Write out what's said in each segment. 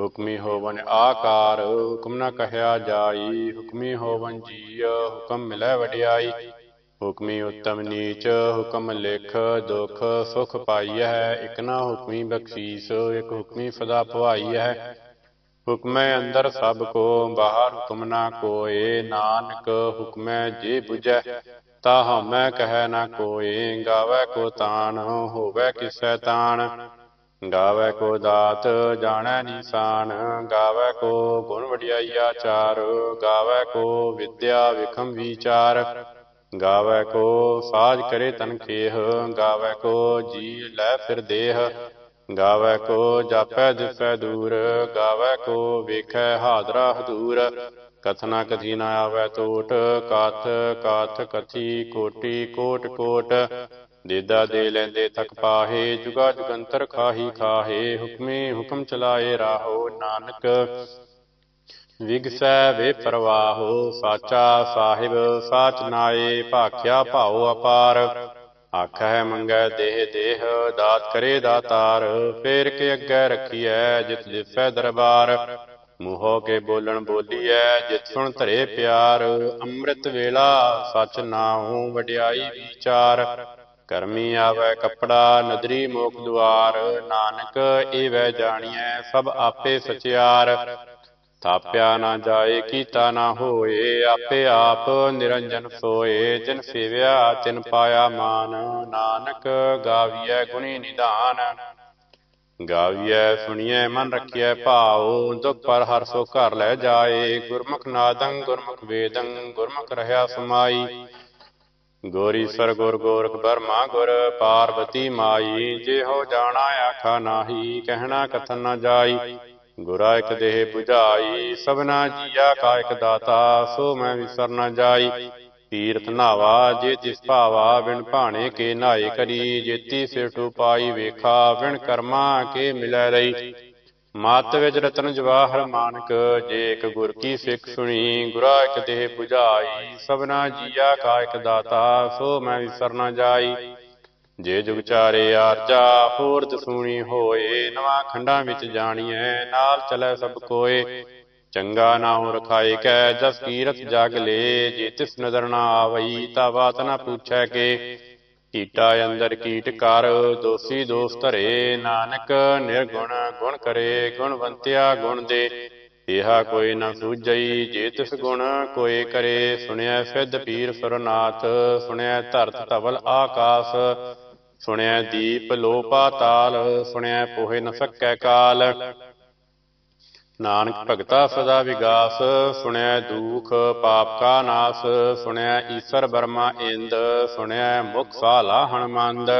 ਹੁਕਮੀ ਹੋਵਨ ਆਕਾਰ, ਹੁਕਮ ਨਾ ਕਹਿਆ ਜਾਈ, ਹੁਕਮੀ ਹੋਵਨ ਜੀ ਹੁਕਮ ਮਿਲੈ ਵਡਿਆਈ। ਹੁਕਮੀ ਉਤਮ ਨੀਚ, ਹੁਕਮ ਲਿਖ, ਦੁਖ ਸੁਖ ਪਾਈਐ, ਇਕ ਨਾ ਹੁਕਮੀ ਬਖਸ਼ੀਸ, ਇਕ ਹੁਕਮੀ ਸਦਾ ਭਵਾਈਐ ਹੁਕਮੈ ਅੰਦਰ ਸਭ ਕੋ, ਬਾਹਰ ਹੁਕਮ ਨਾ ਕੋਏ, ਨਾਨਕ ਹੁਕਮੈ ਜੇ 부ਜੈ ਤਾ ਹਮੈ ਕਹਿ ਨਾ ਕੋਏ, ਗਾਵੇ ਕੋ ਤਾਣ, ਹੋਵੇ ਕਿਸੈ ਤਾਣ। ਗਾਵੇ ਕੋ ਦਾਤ, ਜਾਣੈ ਨਿਸ਼ਾਨ। ਗਾਵੇ ਕੋ ਗੁਣ ਵਡਿਆਈ ਆਚਾਰ ਗਾਵੇ ਕੋ ਵਿਦਿਆ ਵਿਖਮ ਵਿਚਾਰ। ਗਾਵੇ ਕੋ ਸਾਜ ਕਰੇ ਤਨ ਖੇਹ। ਗਾਵੇ ਕੋ ਜੀ ਲੈ ਫਿਰ ਦੇਹ। ਗਾਵੇ ਕੋ ਜਾਪੈ ਦਿਸੈ ਦੂਰ। ਗਾਵੇ ਕੋ ਵੇਖੈ ਹਾਦਰਾ ਹਦੂਰ। ਕਥਨਾ ਕਥੀ ਨਾ ਆਵੈ ਟੋਟ ਕਥ ਕਥ ਕਥੀ ਕੋਟੀ ਕੋਟ ਕੋਟ। ਦੇਦਾ ਦੇ ਲੈਂਦੇ ਥਕ ਪਾਹੇ, ਜੁਗਾ ਜੁਗੰਤਰ ਖਾਹੀ ਖਾਹੇ, ਹੁਕਮੇ ਹੁਕਮ ਚਲਾਏ ਰਾਹੋ ਨਾਨਕ। ਵਿਗਸੈ ਵੇ ਪ੍ਰਵਾਹੋ, ਸਾਚਾ ਸਾਹਿਬ, ਸਾਚ ਨਾਏ, ਭਾਖਿਆ ਭਾਉ ਅਪਾਰ। ਆਖੈ ਮੰਗੈ ਦੇਹ ਦੇਹ, ਦਾਤ ਕਰੇ ਦਾਤਾਰ, ਫੇਰ ਕੇ ਅੱਗੇ ਰੱਖੀਐ, ਜਿਤ ਦਿਸੈ ਦਰਬਾਰ। ਮੂੰਹੋਂ ਕੇ ਬੋਲਣ ਬੋਲੀਐ, ਜਿਤ ਸੁਣ ਧਰੇ ਪਿਆਰ। ਅੰਮ੍ਰਿਤ ਵੇਲਾ, ਸਚ ਨਾਉ ਵਡਿਆਈ ਵਿਚਾਰ। ਕਰਮੀ ਆਵੈ ਕਪੜਾ, ਨਦਰੀ ਮੋਖ ਦੁਆਰ, ਨਾਨਕ ਏਵੈ ਜਾਣੀਐ, ਸਭ ਆਪੇ ਸਚਿਆਰ। ਤਾਪਿਆ ਨਾ ਜਾਏ, ਕੀਤਾ ਨਾ ਹੋਏ, ਆਪੇ ਆਪ ਨਿਰੰਜਨ ਸੋਏ। ਜਿਨ ਸੇਵਿਆ, ਤਿਨ ਪਾਇਆ ਮਾਨ, ਨਾਨਕ ਗਾਵੀਐ ਗੁਣੀ ਨਿਧਾਨ। ਗਾਵੀਐ, ਸੁਣੀਐ, ਮਨ ਰਖੀਐ ਭਾਉ, ਦੁਖ ਪਰ ਹਰ ਸੋ ਘਰ ਲੈ ਜਾਏ। ਗੁਰਮੁਖ ਨਾਦੰ, ਗੁਰਮੁਖ ਵੇਦੰ, ਗੁਰਮੁਖ ਰਹਾ ਸਮਾਈ। ਗੋਰੀ ਸਰ ਗੁਰ ਗੋਰਖ ਬਰਮਾ ਗੁਰ ਪਾਰਵਤੀ ਮਾਈ ਜੇ ਹੋ ਜਾਣਾ ਆਖਾ ਨਾਹੀ ਕਹਿਣਾ ਕਥਨ ਨਾ ਜਾਈ। ਗੁਰਾ ਇਕ ਦੇਹ 부ਝਾਈ ਸਭਨਾ ਜੀਆ ਕਾ ਇਕ ਦਾਤਾ ਸੋ ਮੈਂ ਵਿਸਰ ਨਾ ਜਾਈ। ਤੀਰਥ ਨਾਵਾ ਜੇ ਤਿਸ ਭਾਵਾ ਬਿਨ ਭਾਣੇ ਕੇ ਨਾਏ ਕਰੀ ਜੇਤੀ ਸਿਰਟੂ ਪਾਈ ਵੇਖਾ ਬਿਨ ਕਰਮਾ ਕੇ ਮਿਲੈ ਰਹੀ। ਮਤ ਵਿੱਚ ਰਤਨ ਜਵਾਹਰ ਮਾਨਕ, ਜੇ ਇਕ ਗੁਰ ਕੀ ਸਿੱਖ ਸੁਣੀ, ਗੁਰਾ ਇਕ ਦੇਹ 부ਝਾਈ ਸਭਨਾ ਜੀਆ ਕਾ ਇਕ ਦਾਤਾ, ਸੋ ਮੈਂ ਵਿਸਰ ਜਾਈ। ਜੇ ਜੁਗ ਚਾਰੇ ਆਰਜਾ ਹੋਰ ਦਸੂਣੀ ਹੋਏ, ਨਵਾਂ ਖੰਡਾਂ ਵਿੱਚ ਜਾਣੀਐ, ਨਾਲ ਚਲੈ ਸਭ ਕੋਏ। ਚੰਗਾ ਨਾਉ ਰਖਾਏ ਕੈ, ਜਸ ਕੀਰਤ ਜਗ ਲੇ, ਜੇ ਤਿਸ ਨਦਰ ਨਾ ਆਵਈ, ਤਾ ਬਾਤ ਨਾ ਪੁੱਛੈ ਕੇ। ਕੀਟਾ ਅੰਦਰ ਕੀਟ ਕਰ, ਦੋਸੀ ਦੋਸ ਧਰੇ ਨਾਨਕ, ਨਿਰਗੁਣ ਗੁਣ ਕਰੇ, ਗੁਣਵੰਤਿਆ ਗੁਣ ਦੇ। ਇਹਾ ਕੋਈ ਨਾ ਸੂਝਈ, ਜੇ ਤਿਸ ਗੁਣ ਕੋਈ ਕਰੇ। ਸੁਣਿਆ ਸਿੱਧ ਪੀਰ ਸੁਰਨਾਥ ਸੁਣਿਆ ਧਰਤ ਧਵਲ ਆਕਾਸ। ਸੁਣਿਆ ਦੀਪ ਲੋ ਪਾਤਾਲ ਸੁਣਿਆ ਪੋਹੇ ਨ ਸਕੈ ਕਾਲ। ਨਾਨਕ ਭਗਤਾ ਸਦਾ ਵਿਗਾਸ ਸੁਣਿਆ ਦੁਖ, ਪਾਪ ਕਾ ਨਾਸ ਸੁਣਿਆ ਈਸ਼ਰ ਬਰਮਾ ਇੰਦ ਸੁਣਿਆ ਮੁਖ ਸਾਲਾ ਹਨਮੰਦ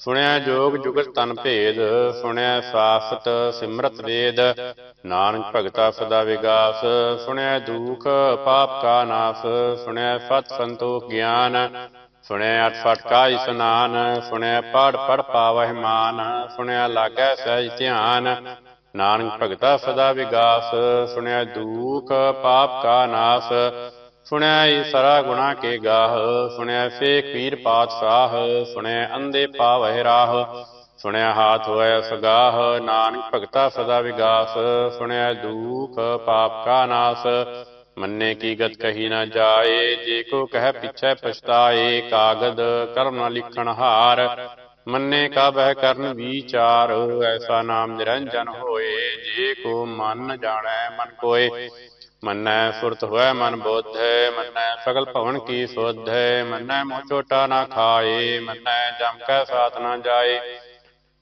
ਸੁਣਿਆ ਜੋਗ ਜੁਗਤ ਤਨ ਭੇਦ ਸੁਣਿਆ ਸਾਸਤ ਸਿਮਰਤ ਵੇਦ, ਨਾਨਕ ਭਗਤਾ ਸਦਾ ਵਿਗਾਸ ਸੁਣਿਆ ਦੁਖ, ਪਾਪ ਕਾ ਨਾਸ ਸੁਣਿਆ ਸਤ ਸੰਤੋਖ ਗਿਆਨ ਸੁਣਿਆ ਅਠ ਫਟ ਕਾ ਇਸਨਾਨ ਸੁਣਿਆ ਪੜ ਪੜ ਪਾਵਹਿ ਮਾਨ ਸੁਣਿਆ ਲਾਗੈ ਸਹਿਜ ਧਿਆਨ ਨਾਨਕ ਭਗਤਾ ਸਦਾ ਵਿਗਾਸ, ਸੁਣਿਆ ਦੁਖ ਪਾਪ ਕਾ ਨਾਸ, ਸੁਣਿਆ ਈਸਰਾ ਗੁਣਾ ਕੇ ਗਾਹ, ਸੁਣਿਆ ਫੇਕ ਪੀਰ ਪਾਤਸ਼ਾਹ, ਸੁਣਿਆ ਅੰਦੇ ਪਾਵਹਿ ਰਾਹ, ਸੁਣਿਆ ਹਾਥ ਹੋਇਆ ਸਗਾਹ, ਨਾਨਕ ਭਗਤਾ ਸਦਾ ਵਿਗਾਸ, ਸੁਣਿਆ ਦੁਖ ਪਾਪ ਕਾ ਨਾਸ, ਮੰਨੇ ਕੀ ਗਤ ਕਹੀ ਨਾ ਜਾਏ, ਜੇ ਕੋ ਕਹਿ ਪਿਛੈ ਪਛਤਾਏ, ਕਾਗਦ ਕਰਮ ਨਾ ਲਿਖਣ ਹਾਰ ਮੰਨੇ ਕਾ ਬਹਿ ਕਰਨ ਵਿਚਾਰ, ਐਸਾ ਨਾਮ ਨਿਰੰਜਨ ਹੋਏ, ਜੇ ਕੋ ਮਨ ਜਾਣੈ ਮਨ ਕੋਏ। ਮੰਨੈ ਸੁਰਤ ਹੋਇ ਮਨ ਬੋਧੈ, ਮੰਨੈ ਸਗਲ ਭਵਨ ਕੀ ਸੋਧੈ, ਮੰਨੈ ਮੋਹ ਛੋਟਾ ਨਾ ਖਾਏ, ਮੰਨੈ ਜਮ ਕੈ ਸਾਥ ਨਾ ਜਾਏ।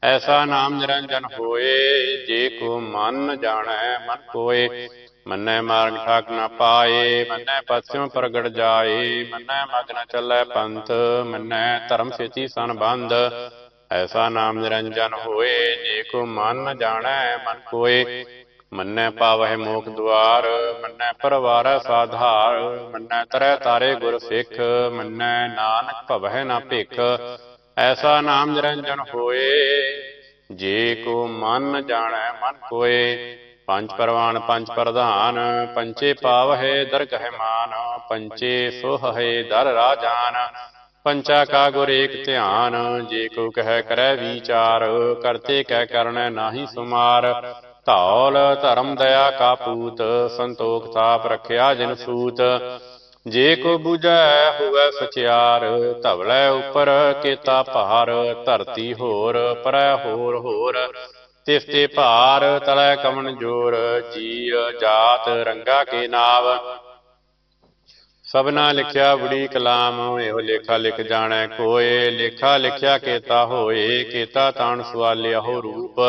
ਐਸਾ ਨਾਮ ਨਿਰੰਜਨ ਹੋਏ, ਜੇ ਕੋ ਮਨ ਜਾਣੈ ਮਨ ਕੋਏ। ਮੰਨੈ ਮਾਰਗ ਠਾਕ ਨਾ ਪਾਏ, ਮੰਨੈ ਪਤਿਉ ਪ੍ਰਗਟ ਜਾਏ। ਮੰਨੈ ਮਗਨ ਚੱਲੈ ਪੰਥ, ਮੰਨੈ ਧਰਮ ਸੇਤੀ ਸੰਬੰਧ। ਐਸਾ ਨਾਮ ਨਿਰੰਜਨ ਹੋਏ, ਜੇ ਕੋ ਮਨ ਜਾਣੈ, ਮਨ ਕੋਏ। ਮੰਨੈ ਪਾਵਹਿ ਮੋਖ ਦੁਆਰ, ਮੰਨੈ ਪਰਵਾਰੈ ਸਾਧਾਰ। ਮੰਨੈ ਤਰੈ ਤਾਰੇ ਗੁਰ ਸਿੱਖ, ਮੰਨੈ ਨਾਨਕ ਭਵਹਿ ਨਾ ਭਿਖ। ਐਸਾ ਨਾਮ ਨਿਰੰਜਨ ਹੋਏ, ਜੇ ਕੋ ਮਨ ਜਾਣੈ, ਮਨ ਕੋਏ। ਪੰਜ ਪਰਵਾਨ, ਪੰਜ ਪ੍ਰਧਾਨ, ਪੰਚੇ ਪਾਵਹਿ ਦਰਗਹਿ ਮਾਨ, ਪੰਚੇ ਸੋਹਹਿ ਦਰ ਰਾਜਾਨ, ਪੰਚਾ ਕਾ ਗੁਰ ਏਕ ਧਿਆਨ, ਜੇ ਕੋ ਕਹਿ ਕਰੈ ਵਿਚਾਰ, ਕਰਤੇ ਕਹਿ ਕਰਨੈ ਨਾਹੀ ਸੁਮਾਰ। ਧੌਲ ਧਰਮ ਦਇਆ ਕਾ ਪੂਤ, ਸੰਤੋਖ ਤਾਪ ਰਖਿਆ ਜਿਨ ਸੂਤ। ਜੇ ਕੋ ਬੁਝੈ ਹੋਵੇ ਸਚਿਆਰ, ਧਵਲੇ ਉਪਰ ਕੇਤਾ ਭਾਰ, ਧਰਤੀ ਹੋਰ, ਪਰੈ ਹੋਰ ਹੋਰ। ਤਿਸ ਤੇ ਭਾਰ ਤਲੈ ਕਮਨ ਜੋਰ ਜੀ ਜਾਤ ਰੰਗਾ ਕੇ ਨਾਵ। ਸਭਨਾ ਲਿਖਿਆ ਬੜੀ ਕਲਾਮ, ਇਹੋ ਲੇਖਾ ਲਿਖ ਜਾਣੈ ਕੋਏ। ਲੇਖਾ ਲਿਖਿਆ ਕੇਤਾ ਹੋਏ, ਕੇਤਾ ਤਾਣ ਸਵਾਲਿਆ ਹੋ ਰੂਪ।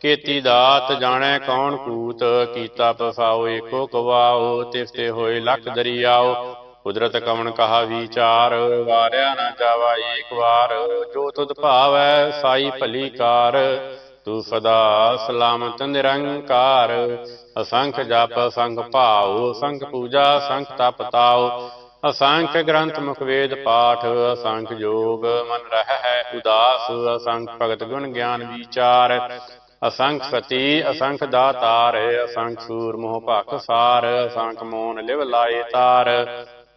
ਕੀਤੀ ਦਾਤ ਜਾਣੈ ਕੌਣ ਕੂਤ, ਕੀਤਾ ਪਸਾਓ ਏਕੋ ਕਵਾਓ। ਤਿਸ ਤੇ ਹੋਏ ਲੱਖ ਦਰਿਆਓ, ਕੁਦਰਤ ਕਵਣ ਕਹਾ ਵਿਚਾਰ। ਵਾਰਿਆ ਨਾ ਜਾਵਾ ਏਕ ਵਾਰ, ਜੋ ਤੁਧ ਭਾਵੈ ਸਾਈ ਭਲੀ ਕਾਰ। ਤੂੰ ਸਦਾ ਸਲਾਮਤ ਨਿਰੰਕਾਰ। ਅਸੰਖ ਜਪ, ਅਸੰਖ ਭਾਉ, ਅਸੰਖ ਪੂਜਾ, ਅਸੰਖ ਤਪ ਤਾਉ। ਅਸੰਖ ਗ੍ਰੰਥ ਮੁਖ ਵੇਦ ਪਾਠ, ਅਸੰਖ ਜੋਗ ਮਨ ਰਹਿ ਹੈ ਉਦਾਸ। ਅਸੰਖ ਭਗਤ ਗੁਣ ਗਿਆਨ ਵਿਚਾਰ। ਅਸੰਖ ਸਤੀ, ਅਸੰਖ ਦਾਤਾਰ। ਅਸੰਖ ਸੂਰ ਮੋਹ ਭਖ ਸਾਰ। ਅਸੰਖ ਮੋਨ ਲਿਵ ਲਾਏ ਤਾਰ।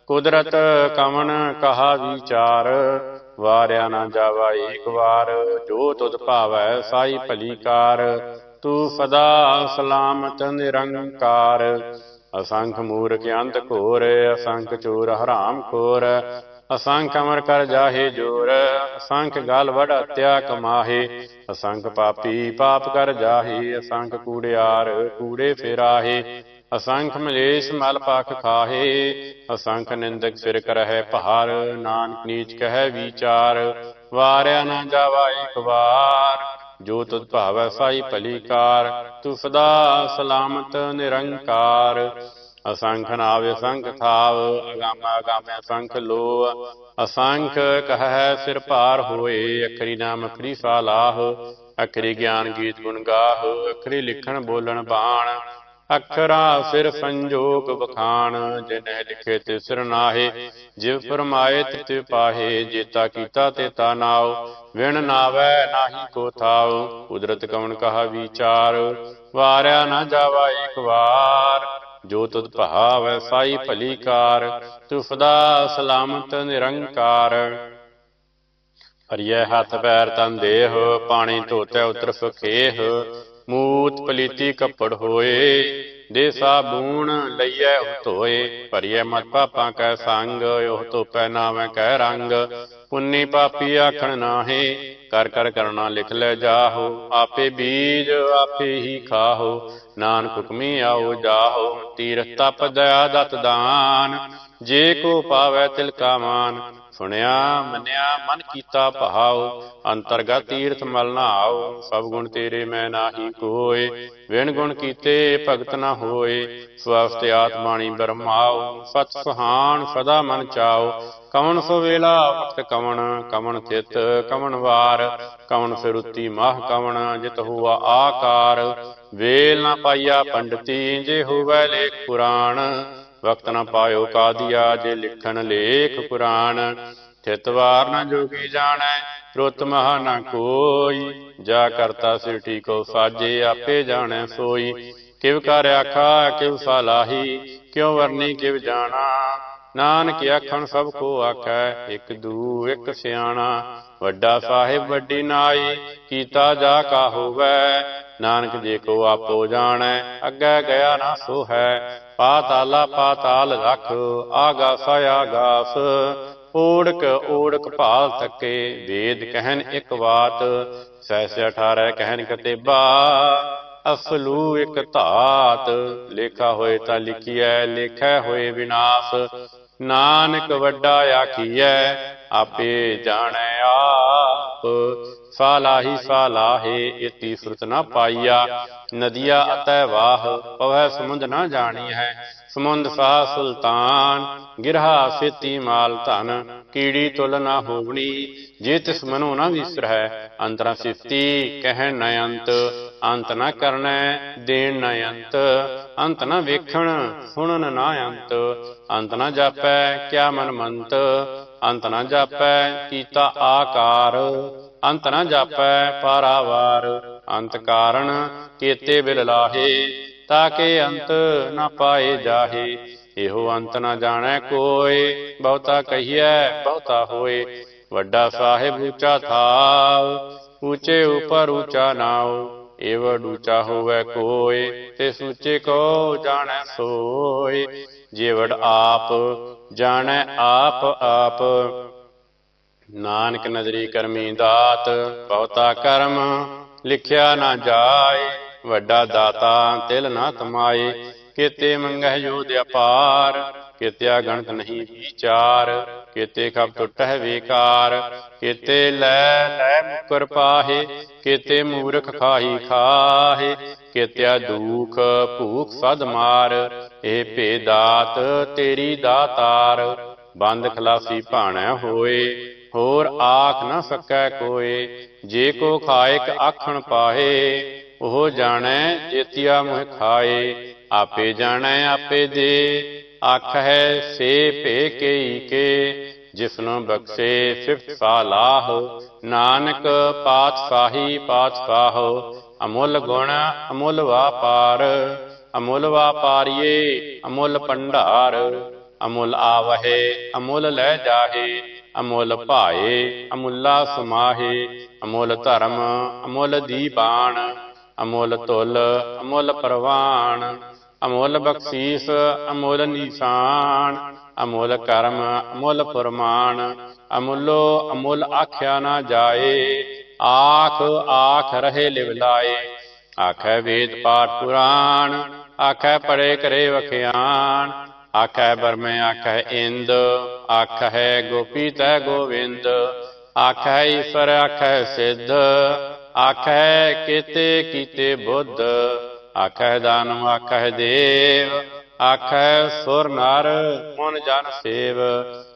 ਕੁਦਰਤ ਕਵਨ ਕਹਾ ਵਿਚਾਰ। ਵਾਰਿਆ ਨਾ ਜਾਵਾ ਏਕ ਵਾਰ, ਜੋ ਤੁਧ ਭਾਵੈ ਸਾਈ ਭਲੀ ਕਾਰ। ਤੂੰ ਸਦਾ ਸਲਾਮਤ, ਨਿਰੰਕਾਰ। ਅਸੰਖ ਮੂਰਖ ਅੰਤ ਘੋਰ, ਅਸੰਖ ਚੋਰ ਹਰਾਮ ਖੋਰ। ਅਸੰਖ ਅਮਰ ਕਰ ਜਾਹੇ ਜੋਰ, ਅਸੰਖ ਗਲ ਵੜ ਹਤਿਆ ਕਮਾਹੇ। ਅਸੰਖ ਪਾਪੀ ਪਾਪ ਕਰ ਜਾਹੇ, ਅਸੰਖ ਕੂੜਿਆਰ ਕੂੜੇ ਫੇਰਾਹੇ। ਅਸੰਖ ਮਲੇਸ਼ ਮਲ ਪਾਖ ਖਾਹੇ, ਅਸੰਖ ਨਿੰਦਕ ਸਿਰ ਕਰਹਿ ਭਾਰ ਨਾਨਕ ਨੀਚ ਕਹਿ ਵਿਚਾਰ, ਵਾਰਿਆ ਨਾ ਜਾਵਾ ਇੱਕ ਵਾਰ, ਜੋ ਤੁਧ ਭਾਵੈ ਸਾਈ ਭਲੀ ਕਾਰ ਤੂੰ ਸਦਾ ਸਲਾਮਤ ਨਿਰੰਕਾਰ। ਅਸੰਖ ਨਾਵੇ ਸੰਖ ਥਾਵ, ਅਗਾਮਾ ਅਗੰਮ ਅਸੰਖ ਲੋ ਅਸੰਖ ਕਹੈ ਸਿਰ ਭਾਰ ਹੋਏ, ਅਖਰੀ ਨਾਮ ਅਖਰੀ ਸਾਲਾਹ, ਅਖਰੀ ਗਿਆਨ ਗੀਤ ਗੁਣ ਗਾਹ, ਅਖਰੀ ਲਿਖਣ ਬੋਲਣ ਬਾਣ ਅਖਰਾ ਸਿਰ ਸੰਜੋਗ ਬਖਾਨ ਜਿਨਹਿ ਲਿਖੇ ਤੇ ਸਿਰ ਨਾਹੇ, ਜਿਵ ਫਰਮਾਏ ਤਿਤ ਪਾਹੇ ਜੇਤਾ ਕੀਤਾ ਤੇ ਤਾ ਨਾਉ, ਵਿਣ ਨਾਵੈ ਨਾਹੀ ਕੋ ਥਾਉ, ਕੁਦਰਤ ਕਵਣ ਕਹਾ ਵਿਚਾਰ, ਵਾਰਿਆ ਨਾ ਜਾਵਾ ਇੱਕ ਵਾਰ, ਜੋ ਤੁਧ ਭਾਵੈ ਸਾਈ ਭਲੀ ਕਾਰ ਤੂੰ ਸਦਾ ਸਲਾਮਤ ਨਿਰੰਕਾਰ। ਹਰੀਏ ਹੱਥ ਪੈਰ ਤਨ ਦੇਹ, ਪਾਣੀ ਧੋਤੈ ਉਤਰ ਸੁਖੇਹ ਮੂਤ ਪਲੀਤੀ ਕੱਪੜ ਹੋਏ ਦੇ ਸਾਬੂਣ ਲਈਐ ਉਹ ਧੋਏ ਭਰੀਐ ਮਤ ਪਾਪਾਂ ਕੈ ਸੰਗ, ਉਹ ਧੋਪੈ ਨਾਵੇਂ ਕੈ ਰੰਗ। ਪੁੰਨੀ ਪਾਪੀ ਆਖਣ ਨਾਹੀ, ਕਰ ਕਰ ਕਰਨਾ ਲਿਖ ਲੈ ਜਾਹੋ। ਆਪੇ ਬੀਜ ਆਪੇ ਹੀ ਖਾਹੋ, ਨਾਨਕ ਹੁਕਮੀ ਆਓ ਜਾਹੋ। ਤੀਰਥ ਤਪ ਦਇਆ ਦਤ ਦਾਨ, ਜੇ ਕੋ ਪਾਵੈ ਤਿਲ ਕਾ ਮਾਨ। ਸੁਣਿਆ, ਮੰਨਿਆ, ਮਨ ਕੀਤਾ ਭਾਉ, ਅੰਤਰਗਤ ਤੀਰਥ ਮਲ ਨਾਉ ਸਭ ਗੁਣ ਤੇਰੇ ਮੈਂ ਨਾਹੀ ਕੋਏ ਵਿਣ ਗੁਣ ਕੀਤੇ ਭਗਤ ਨਾ ਹੋਏ ਸਵਸਤ ਆਤਮਾਣੀ ਬਰਮਾਉ, ਸਤ ਸੁਹਾਨ ਸਦਾ ਮਨ ਚਾਉ, ਕਵਣ ਸੋ ਵੇਲਾ ਵਕਤ ਕਵਣ ਕਵਣ ਚਿਤ ਕਵਣ ਵਾਰ, ਕਵਣ ਫਿਰੁੱਤੀ ਮਾਹ ਕਵਣ, ਜਿਤ ਹੁਆ ਆਕਾਰ, ਵੇਲ ਨਾ ਪਾਈਆ ਪੰਡਤੀ, ਜੇ ਹੋਵੇ ਲੇਖ ਪੁਰਾਣ ਵਕਤ ਨ ਪਾਇਓ ਕਾਦੀਆ ਜੇ ਲਿਖਣ ਲੇਖ ਪੁਰਾਣ। ਥਿਤਵਾਰ ਨ ਜੋਗੀ ਜਾਣੈ, ਰੁੱਤ ਮਹਾ ਨ ਕੋਈ। ਜਾ ਕਰਤਾ ਸਿਰ ਠੀਕੋ ਸਾਜੇ, ਆਪੇ ਜਾਣੈ ਸੋਈ। ਕਿਵ ਕਰ ਆਖਾ, ਕਿਵ ਸਲਾਹੀ, ਕਿਉ ਵਰਨੀ ਕਿਵ ਜਾਣਾ। ਨਾਨਕ ਆਖਣ ਸਭ ਕੋ ਆਖੈ, ਇੱਕ ਦੂ, ਇੱਕ ਸਿਆਣਾ। ਵੱਡਾ ਸਾਹਿਬ ਵੱਡੀ ਨਾਈ, ਕੀਤਾ ਜਾ ਕਾ ਹੋਵੈ। ਨਾਨਕ ਜੇ ਕੋ ਆਪੋ ਜਾਣੈ, ਅੱਗੇ ਗਿਆ ਨਾ ਸੋ ਹੈ ਪਾਤਾਲਾ ਪਾਤਾਲ ਰਖ, ਆਗਾਸ ਆਗਾਸ। ਓੜਕ ਓੜਕ ਭਾਲ ਤੱਕੇ ਵੇਦ ਕਹਿਨ ਇੱਕ ਬਾਤ ਸੈਸੇ 18 ਕਹਿਨ ਕਤੇਬਾ ਅਸਲੂ ਇਕ ਧਾਤ, ਲੇਖਾ ਹੋਏ ਤਾਂ ਲਿਖੀਐ, ਲੇਖੈ ਹੋਏ ਵਿਨਾਸ਼। ਨਾਨਕ ਵੱਡਾ ਆਖੀਐ, ਆਪੇ ਜਾਣੈ ਆਪ। ਸਾ ਲਾਹੀ ਲਾਹੇ ਇਤੀ ਸੁਰਤ ਨਾ ਪਾਈਆ। ਨਦੀਆ ਅਤੈ ਵਾਹ ਪਵੈ ਸਮੁੰਦ ਨਾ ਜਾਣੀ ਹੈ। ਸਮੁੰਦ ਸਾਹ ਸੁਲਤਾਨ, ਗਿਰਹਾ ਸੇਤੀ ਮਾਲ ਧਨ। ਕੀੜੀ ਤੁਲ ਨਾ ਹੋਵਣੀ, ਜੇ ਤਿਸ ਮਨੋ ਨਾ ਵਿਸਰਹਿ। ਅੰਤਰਾ ਸਿਫਤੀ ਕਹਿ ਨ ਅੰਤ। ਅੰਤ ਨਾ ਕਰਨੈ, ਦੇਣ ਨ ਅੰਤ। ਅੰਤ ਨਾ ਵੇਖਣ, ਸੁਣਨ ਨਾ ਅੰਤ। ਅੰਤ ਨਾ ਜਾਪੈ, ਕਿਆ ਮਨ ਮੰਤ। ਅੰਤ ਨਾ ਜਾਪੈ, ਕੀਤਾ ਆਕਾਰ। ਅੰਤ ਨਾ ਜਾਪੈ ਪਾਰਾਵਾਰ, ਅੰਤ ਕਾਰਣ ਕੀਤੇ ਬਿਲ ਲਾਹੇ, ਤਾਕੇ ਅੰਤ ਨਾ ਪਾਏ ਜਾਹੇ। ਇਹੋ ਅੰਤ ਨਾ ਜਾਣੈ ਕੋਇ ਬਹੁਤਾ ਕਹੀਐ, ਬਹੁਤਾ ਹੋਏ। ਵੱਡਾ ਸਾਹਿਬ ਉੱਚਾ ਥਾਵ ਉੱਚੇ ਉਪਰ ਉੱਚਾ ਨਾਉ। ਏਵ ਊਚਾ ਹੋਵੇ ਕੋਇ ਤੇ ਸੂਚੇ ਕੋ ਜਾਣੈ ਸੋਏ। ਜੇਵੜ ਆਪ, ਜਾਣੈ ਆਪ ਆਪ। ਨਾਨਕ ਨਜ਼ਰੀ ਕਰਮੀ ਦਾਤ, ਬਹੁਤਾ ਕਰਮ ਲਿਖਿਆ ਨਾ ਜਾਏ, ਵੱਡਾ ਦਾਤਾ ਤਿਲ ਨਾ ਤਮਾਏ ਕੀਤੇ ਮੰਗਹਿ ਜੋਧ ਅਪਾਰ ਕੀਤਿਆ ਗਣਤ ਨਹੀਂ ਵਿਚਾਰ, ਕੀਤੇ ਖਬ ਟੁੱਟਹਿ ਵਿਕਾਰ, ਕੀਤੇ ਲੈ ਲੈ ਮੁਕਰ ਪਾਹੇ, ਕੀਤੇ ਮੂਰਖ ਖਾਹੀ ਖਾਹੇ, ਕੀਤਿਆ ਦੁਖ ਭੂਖ ਸਦ ਮਾਰ, ਇਹ ਭੇ ਦਾਤ ਤੇਰੀ ਦਾਤਾਰ, ਬੰਦ ਖਲਾਸੀ ਭਾਣੈ ਹੋਏ। ਹੋਰ ਆਖ ਨਾ ਸਕੈ ਕੋਏ, ਜੇ ਕੋ ਖਾਇਕ ਆਖਣ ਪਾਹੇ, ਉਹ ਜਾਣੈ ਜੇਤੀਆ ਮੁਹ ਖਾਏ, ਆਪੇ ਜਾਣੈ ਆਪੇ ਦੇ ਆਖੈ ਸੇ ਭੇ ਕੇਈ ਕੇ, ਜਿਸਨੂੰ ਬਖਸ਼ੇ ਸਿਫਤ ਸਾਲਾਹ ਨਾਨਕ ਪਾਤਸ਼ਾਹੀ ਪਾਤਸ਼ਾਹ ਅਮੁੱਲ ਗੁਣ ਅਮੁੱਲ ਵਾਪਾਰ, ਅਮੁੱਲ ਵਾਪਾਰੀਏ ਅਮੁੱਲ ਭੰਡਾਰ, ਅਮੁੱਲ ਆਵਹਿ ਅਮੁੱਲ ਲੈ ਜਾਹੇ ਅਮੁੱਲ ਭਾਏ, ਅਮੁੱਲਾ ਸਮਾਹੇ, ਅਮੁੱਲ ਧਰਮ, ਅਮੁੱਲ ਦੀਬਾਨ, ਅਮੁੱਲ ਤੁਲ, ਅਮੁੱਲ ਪ੍ਰਵਾਨ, ਅਮੁੱਲ ਬਖਸ਼ੀਸ, ਅਮੁੱਲ ਨਿਸ਼ਾਨ, ਅਮੁੱਲ ਕਰਮ, ਅਮੁੱਲ ਫਰਮਾਨ, ਅਮੁੱਲੋ ਅਮੁੱਲ ਆਖਿਆ ਨਾ ਜਾਏ, ਆਖ ਆਖ ਰਹੇ ਲਿਵ ਲਾਏ, ਆਖੈ ਵੇਦ ਪਾਠ ਪੁਰਾਣ, ਆਖੈ ਪੜੇ ਕਰੇ ਵਖਿਆਨ ਆਖੈ ਬਰਮੇ, ਆਖੈ ਇੰਦ, ਆਖੈ ਗੋਪੀ ਤੈ ਗੋਵਿੰਦ, ਆਖੈ ਈਸ਼ਵਰ ਆਖੈ ਸਿੱਧ, ਆਖੈ ਕੀਤੇ ਕੀਤੇ ਬੁੱਧ, ਆਖੈ ਦਾਨਵ ਆਖੈ ਦੇਵ, ਆਖੈ ਸੁਰ ਨਰ, ਮਨ ਜਨ ਸੇਵ,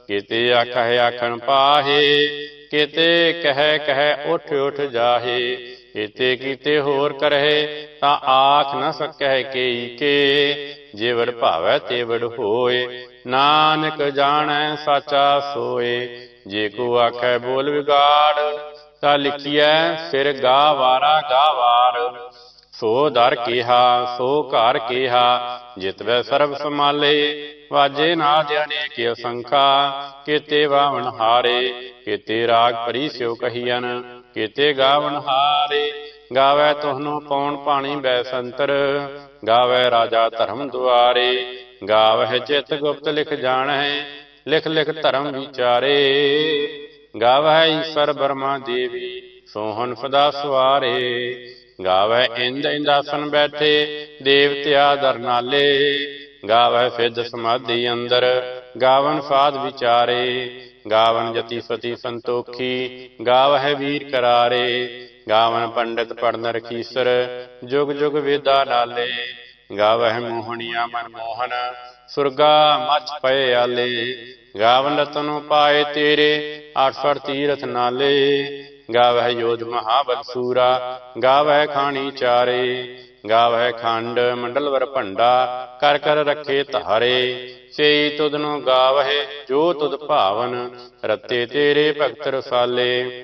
ਕੀਤੇ ਆਖੈ ਆਖਣ ਪਾਹੇ, ਕੀਤੇ ਕਹਿ ਕਹਿ ਉਠ ਉਠ ਜਾਹੇ, ਕੀਤੇ ਕੀਤੇ ਹੋਰ ਕਰਹਿ, ਤਾਂ ਆਖ ਨ ਸਕੈ ਕੇਈ ਕੇ ਜੇਵੜ ਭਾਵੈ ਤੇ ਹੋਏ, ਨਾਨਕ ਜਾਣੈ ਸਾਚਾ ਸੋਏ। ਜੇ ਕੋ ਆਖੈ ਬੋਲ ਵਿਗਾੜ, ਤਾਂ ਲਿਖੀਐ ਸਿਰ ਗਾ ਵਾਰਾ ਸੋ ਦਰ ਕੀਹਾ, ਸੋ ਘਰ ਕੀਹਾ, ਜਿਤਵੈ ਸਰਬ ਸਮਾਲੇ ਵਾਜੇ ਨਾਦ ਅਨੇਕ ਅਸੰਖਾ। ਕੀਤੇ ਵਾਵਣ ਹਾਰੇ, ਕੀਤੇ ਰਾਗ ਪਰੀ ਸਿਉ ਕਹੀਨ ਕੀਤੇ ਗਾਵਣ ਹਾਰੇ। ਗਾਵੇ ਤੁਹਨੂੰ ਪੌਣ ਪਾਣੀ ਬੈ ਸੰਤਰ। ਗਾਵੇ ਰਾਜਾ ਧਰਮ ਦੁਆਰੇ, ਗਾਵਹਿ ਚਿਤ ਗੁਪਤ ਲਿਖ ਜਾਣੈ ਲਿਖ ਲਿਖ ਧਰਮ ਵਿਚਾਰੇ। ਗਾਵਹਿ ਈਸ਼ਰ ਬਰਮਾ ਦੇਵੀ ਸੋਹਣ ਸਦਾ ਸਵਾਰੇ। ਗਾਵੈ ਇੰਦ ਇੰਦਾਸਨ ਬੈਠੇ ਦੇਵਤਿਆ ਦਰਨਾਲੇ ਗਾਵੈ ਸਿੱਧ ਸਮਾਧੀ ਅੰਦਰ, ਗਾਵਨ ਸਾਧ ਵਿਚਾਰੇ। ਗਾਵਨ ਜਤੀ ਸਤੀ ਸੰਤੋਖੀ, ਗਾਵਹਿ ਵੀਰ ਕਰਾਰੇ। ਗਾਵਨ ਪੰਡਿਤ ਪੜਨ ਰਖੀਸਰ, ਜੁਗ ਜੁਗ ਵੇਦਾ ਨਾਲੇ ਗਾਵਹਿ ਮੋਹਣੀਆ ਮਨ ਮੋਹਨ, ਸੁਰਗਾ ਮਚ ਪਏ ਆਲੇ। ਗਾਵਨ ਰਤਨੁ ਪਾਏ ਤੇਰੇ 800 ਤੀਰਥ ਨਾਲੇ। ਗਾਵਹਿ ਯੋਧ ਮਹਾਬਲ ਸੂਰਾ, ਗਾਵਹਿ ਖਾਣੀ ਚਾਰੇ। ਗਾਵਹਿ ਖੰਡ ਮੰਡਲਵਰ ਭੰਡਾ, ਕਰ ਕਰ ਰੱਖੇ ਧਾਰੇ। ਸੇਈ ਤੁਧ ਨੂੰ ਗਾਵਹਿ, ਜੋ ਤੁਧ ਭਾਵਨ, ਰਤੇ ਤੇਰੇ ਭਗਤ ਰਸਾਲੇ।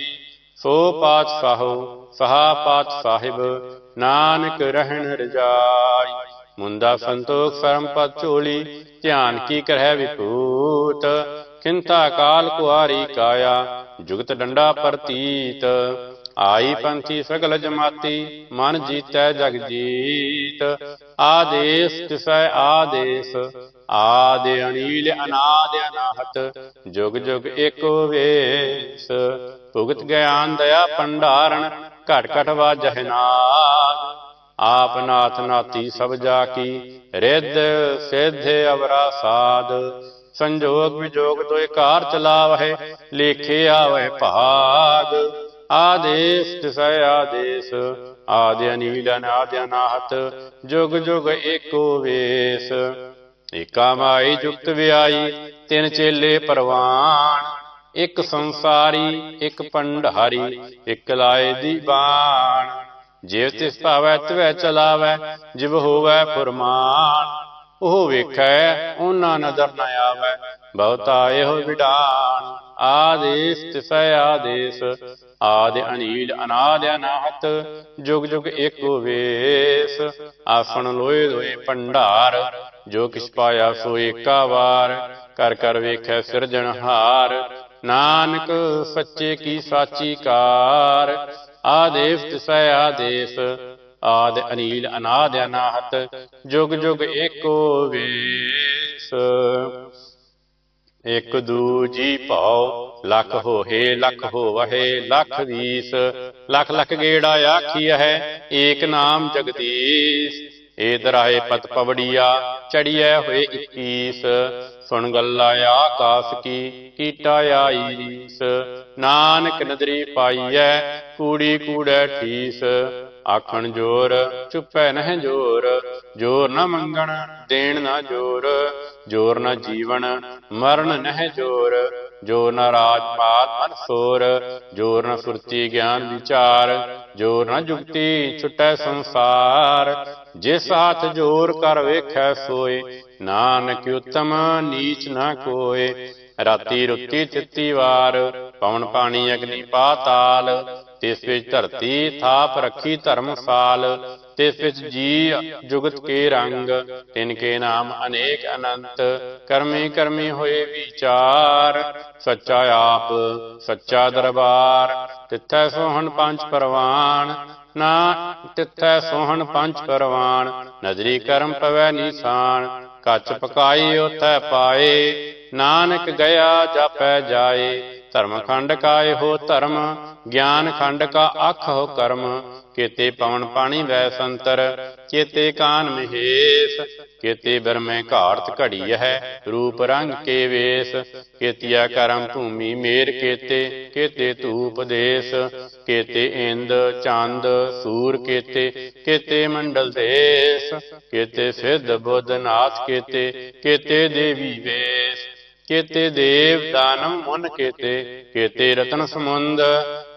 ਸੋ ਪਾਤਸ਼ਾਹੋ ਸਹਾ ਪਾਤ ਸਾਹਿਬ, ਨਾਨਕ ਰਹਿਣ ਰਜਾਈ। ਮੁੰਦਾ ਸੰਤੋਖ ਸਰਮ ਪਦ ਝੋਲੀ, ਧਿਆਨ ਕੀ ਕਰਹਿ ਵਿਪੂਤ ਕਿੰਤਾ ਕਾਲ ਕੁਆਰੀ ਕਾਇਆ, ਜੁਗਤ ਡੰਡਾ ਪ੍ਰਤੀਤ। ਆਈ ਪੰਥੀ ਸਗਲ ਜਮਾਤੀ, ਮਨ ਜੀਤੈ ਜਗ ਜੀਤ। ਆਦੇਸ ਤਿਸੈ ਆਦੇਸ, ਆਦਿ ਅਨੀਲ ਅਨਾਦ ਅਨਾਹਤ। ਜੁਗ ਜੁਗ ਏਕੋ ਵੇਸ। ਭੁਗਤ ਗਿਆਨ ਦਇਆ ਭੰਡਾਰਨ ਘਟ ਘਟ ਵਾਜਹਿ ਨਾਦ ਆਪ ਨਾਥ ਨਾਤੀ ਸਭ ਜਾ ਕੀ ਰਿੱਧ ਸਿੱਧ ਅਵਰਾ ਸਾਧ। ਸੰਜੋਗ ਵਿਜੋਗ ਤੋਇ ਕਾਰ ਚਲਾਵਹਿ, ਲੇਖੇ ਆਵਹਿ ਭਾਗ। ਆਦੇਸ ਤਿਸੈ ਆਦੇਸ, ਆਦਿ ਅਨੀਲ ਅਨਾਦਿ ਅਨਾਹਤ, ਜੁਗ ਜੁਗ ਏਕੋ ਵੇਸ। ਏਕਾ ਮਾਈ ਜੁਗਤ ਵਿਆਈ, ਤਿੰਨ ਚੇਲੇ ਪਰਵਾਨ। ਇੱਕ ਸੰਸਾਰੀ, ਇੱਕ ਭੰਡਾਰੀ, ਇੱਕ ਲਾਏ ਦੀ ਬਾਣ। ਜਿਵ ਤਿਸ ਭਾਵੈ ਤਵੈ ਚਲਾਵੈ, ਜਿਵ ਹੋਵੈ ਫੁਰਮਾਨ। ਉਹ ਵੇਖੈ, ਉਹਨਾਂ ਨਦਰ ਨ ਆਵੈ, ਬਹੁਤਾ ਇਹੋ ਵਿਡਾਨ। ਆਦੇਸ ਤਿਸੈ ਆਦੇਸ, ਆਦਿ ਅਨੀਲ ਅਨਾਦ ਅਨਾਹਤ, ਜੁਗ ਜੁਗ ਏਕੋ ਵੇਸ। ਆਸਣ ਲੋਏ ਲੋਏ ਭੰਡਾਰ, ਜੋ ਕਿਛ ਪਾਇਆ ਸੋ ਏਕਾ ਵਾਰ, ਕਰ ਕਰ ਵੇਖੈ ਸਿਰਜਣਹਾਰ। ਨਾਨਕ ਸੱਚੇ ਕੀ ਸਾਚੀ ਕਾਰ, ਆਦੇਸ ਤਿਸੈ ਆਦੇਸ, ਆਦ ਅਨੀਲ ਅਨਾਦ ਅਨਾਹਤ, ਜੁਗ ਜੁਗ ਏਕੋ ਵੇਸ। ਇਕ ਦੂਜੀ ਭਾਉ ਲਖ ਹੋਏ ਲਖ ਹੋਵਹਿ, ਲਖ ਵੀਸ ਲਖ ਲਖ ਗੇੜਾ ਹੈ, ਏਕ ਨਾਮ ਜਗਦੀਸ਼। ਏ ਦਰਾਏ ਪਤ ਪਵੜੀਆ ਚੜੀਐ ਹੋਏ 21 ਸੁਣ ਗੱਲਾ ਆਕਾਸ ਕੀ ਕੀਟਾ ਆਈ ਰੀਸ ਨਾਨਕ ਨਦਰੀ ਪਾਈਐ, ਕੂੜੀ ਕੂੜੈ ਠੀਸ। ਆਖਣ ਜੋਰ, ਚੁੱਪੈ ਨਹਿ ਜੋਰ। ਜੋਰ ਨਾ ਮੰਗਣ, ਦੇਣ ਨਾ ਜੋਰ। ਜੋਰ ਨਾ ਜੀਵਨ, ਮਰਨ ਨਹਿ ਜੋਰ। ਜੋਰ ਨਾ ਰਾਜ ਪਾਤ ਮਨ ਸੋਰ ਜੋਰ ਨਾ ਸੁਰਤੀ ਗਿਆਨ ਵਿਚਾਰ ਜੋਰ ਨਾ ਜੁਗਤੀ ਛੁਟੈ ਸੰਸਾਰ। ਜਿਸ ਹੱਥ ਜੋਰ ਕਰ ਵੇਖੈ ਸੋਏ, ਨਾਨਕ ਉਤਮ ਨੀਚ ਨਾ ਕੋਏ। ਰਾਤੀ ਰੁੱਤੀ ਤਿੱਤੀ ਵਾਰ, ਪਵਨ ਪਾਣੀ ਅਗਨੀ ਪਾਤਾਲ, ਤਿਸ ਵਿੱਚ ਧਰਤੀ ਥਾਪ ਰੱਖੀ ਧਰਮਸਾਲ ਤਿਸ ਵਿੱਚ ਜੀ ਜੁਗਤ ਕੇ ਰੰਗ, ਤਿਨ ਕੇ ਨਾਮ ਅਨੇਕ ਅਨੰਤ, ਕਰਮੀ ਕਰਮੀ ਹੋਏ ਵਿਚਾਰ, ਸੱਚਾ ਆਪ, ਸੱਚਾ ਦਰਬਾਰ, ਤਿੱਥੈ ਸੋਹਣ ਪੰਜ ਪਰਵਾਨ, ਨਾ ਤਿੱਥੈ ਸੋਹਣ ਪੰਜ ਪਰਵਾਨ, ਨਜ਼ਰੀ ਕਰਮ ਪਵੈ ਨੀਸਾਨ, ਕੱਚ ਪਕਾਈ ਉਥੈ ਪਾਏ, ਨਾਨਕ ਗਿਆ ਜਾਪੈ ਜਾਏ ਧਰਮ ਖੰਡ ਕਾ ਇਹੋ ਧਰਮ, ਗਿਆਨ ਖੰਡ ਕਾ ਆਖ ਹੋ ਕਰਮ, ਕੇਤੇ ਪਵਨ ਪਾਣੀ ਵੈ ਸੰਤਰ ਕੇਤੇ ਕਾਨ ਮਹੇਸ਼, ਕੇਤੇ ਬਰਮੇ ਘਾਰਤ ਘੜੀ ਹੈ ਰੂਪ ਰੰਗ ਕੇ ਵੇਸ ਕੇਤੀਆ ਕਰਮ ਭੂਮੀ ਮੇਰ ਕੇਤੇ ਕੇਤੇ ਧੂਪ ਦੇਸ, ਕੇਤੇ ਇੰਦ, ਚੰਦ, ਸੂਰ ਕੇਤੇ ਕੇਤੇ ਮੰਡਲ ਦੇਸ, ਕੇਤੇ ਸਿੱਧ ਬੁੱਧ ਨਾਥ ਕੇਤੇ ਕੇਤੇ ਦੇਵੀ ਵੇਸ। ਕੇਤੇ ਦੇਵ ਦਾਨਮ ਮੁਨ ਕੇਤੇ ਕੇਤੇ ਰਤਨ ਸਮੁੰਦ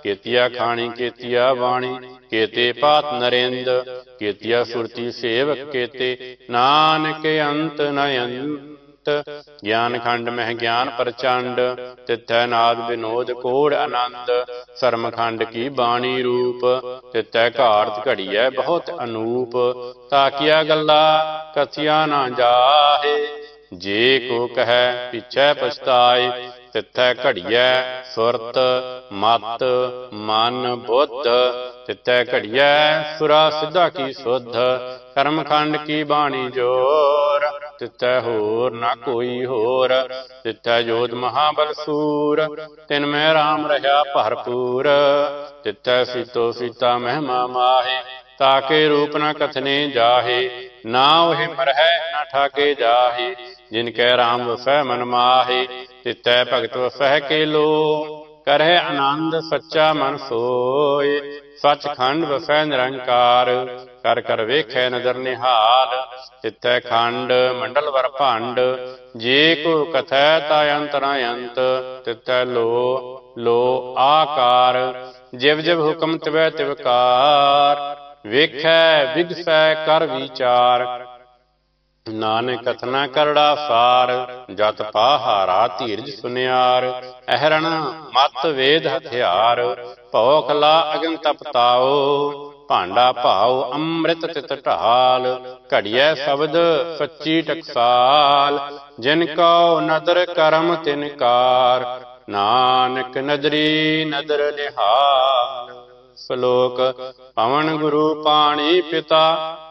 ਕੇਤੀਆ ਖਾਣੀ ਕੇਤੀਆ ਬਾਣੀ ਕੇਤੇ ਪਾਤ ਨਰੇਂਦ ਕੇਤੀਆ ਸੁਰਤੀ ਸੇਵਕ ਕੇਤੇ ਨਾਨਕ ਅੰਤ ਨ ਅੰਤ ਗਿਆਨ ਖੰਡ ਮਹਿ ਗਿਆਨ ਪ੍ਰਚੰਡ ਤਿਥੈ ਨਾਦ ਬਿਨੋਦ ਕੋੜ ਆਨੰਦ ਸਰਮ ਖੰਡ ਕੀ ਬਾਣੀ ਰੂਪ ਤਿਥੈ ਘਾਰਤ ਘੜੀਐ ਬਹੁਤ ਅਨੂਪ ਤਾਕਿਆ ਗੱਲਾ ਕਥਿਆ ਨਾ ਜਾਹੇ ਜੇ ਕੋ ਕਹੈ ਪਿਛੈ ਪਛਤਾਏ, ਤਿਥੈ ਘੜੀਐ ਸੁਰਤ, ਮਤ, ਮਨ, ਬੁੱਧ, ਤਿਥੈ ਘੜੀਐ ਸੁਰਾ ਸਿੱਧਾ ਕੀ ਸੁਧ, ਕਰਮਖੰਡ ਕੀ ਬਾਣੀ ਜੋਰ, ਤਿਥੈ ਹੋਰ ਨਾ ਕੋਈ ਹੋਰ, ਤਿਥੈ ਜੋਧ ਮਹਾਬਲ ਸੂਰ, ਤਿਨ ਮੈਂ RAM ਰਹਾ ਭਰਪੂਰ, ਤਿਥੈ ਸੀਤੋ ਸੀਤਾ ਮਹਿਮਾ ਮਾਹੇ ਤਾਕੇ ਰੂਪ ਨ ਕਥਨੇ ਜਾਹੇ, ਨਾ ਉਹ ਮਰਹਿ ਨਾ ਠਾਕੇ ਜਾਹੇ ਜਿਨ ਕੈ ਰਾਮ ਵਸੈ ਮਨ ਮਾਹੇ ਤਿਤੈ ਭਗਤ ਵਸੈ ਕੇ ਲੋ ਕਰਹਿ ਆਨੰਦ ਸੱਚਾ ਮਨ ਸੋਏ, ਸੱਚਖੰਡ ਵਸੈ ਨਿਰੰਕਾਰ। ਕਰ ਕਰ ਵੇਖੈ ਨਦਰ ਨਿਹਾਲ ਤਿਤੈ ਖੰਡ ਮੰਡਲ ਵਰ ਭੰਡ। ਜੇ ਕੋ ਕਥੈ ਤਾ ਅੰਤ ਅੰਤ ਤਿਤੈ ਲੋ ਲੋ ਆਕਾਰ। ਜਿਵ ਜਿਵ ਹੁਕਮ ਤਿਵੈ ਤਿਵਕਾਰ ਵੇਖੈ ਵਿਗਸੈ ਕਰ ਵਿਚਾਰ। ਨਾਨਕ ਕਥਨਾ ਕਰੜਾ ਸਾਰ, ਜਤ ਪਾਹਾਰਾ ਧੀਰਜ ਸੁਨਿਆਰ, ਅਹਰਣ ਮਤ ਵੇਦ ਹਥਿਆਰ ਭਉ ਕਲਾ ਅਗਨ ਤਪਤਾਓ ਭਾਂਡਾ ਭਾਉ ਅੰਮ੍ਰਿਤ ਤਿਤ ਢਾਲ, ਘੜੀਐ ਸ਼ਬਦ ਸੱਚੀ ਟਕਸਾਲ, ਜਿਨ ਕਉ ਨਦਰ ਕਰਮ ਤਿਨ ਕਾਰ, ਨਾਨਕ ਨਦਰੀ ਨਦਰ ਨਿਹਾਲ। ਸ਼ਲੋਕ, ਪਵਨ ਗੁਰੂ ਪਾਣੀ ਪਿਤਾ